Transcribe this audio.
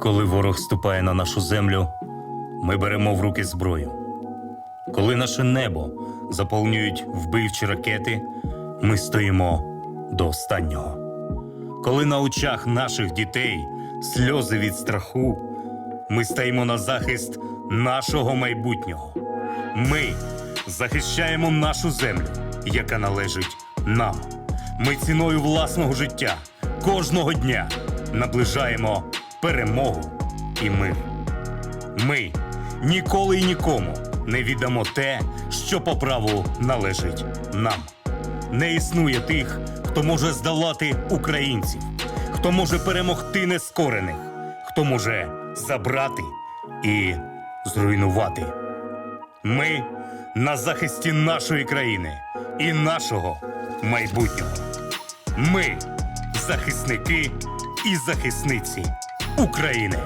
Коли ворог ступає на нашу землю, ми беремо в руки зброю. Коли наше небо заповнюють вбивчі ракети, ми стоїмо до останнього. Коли на очах наших дітей сльози від страху, ми стаємо на захист нашого майбутнього. Ми захищаємо нашу землю, яка належить нам. Ми ціною власного життя кожного дня наближаємо перемогу і мир. Ми ніколи і нікому не віддамо те, що по праву належить нам. Не існує тих, хто може здолати українців, хто може перемогти нескорених, хто може забрати і зруйнувати. Ми на захисті нашої країни і нашого майбутнього. Ми захисники і захисниці України.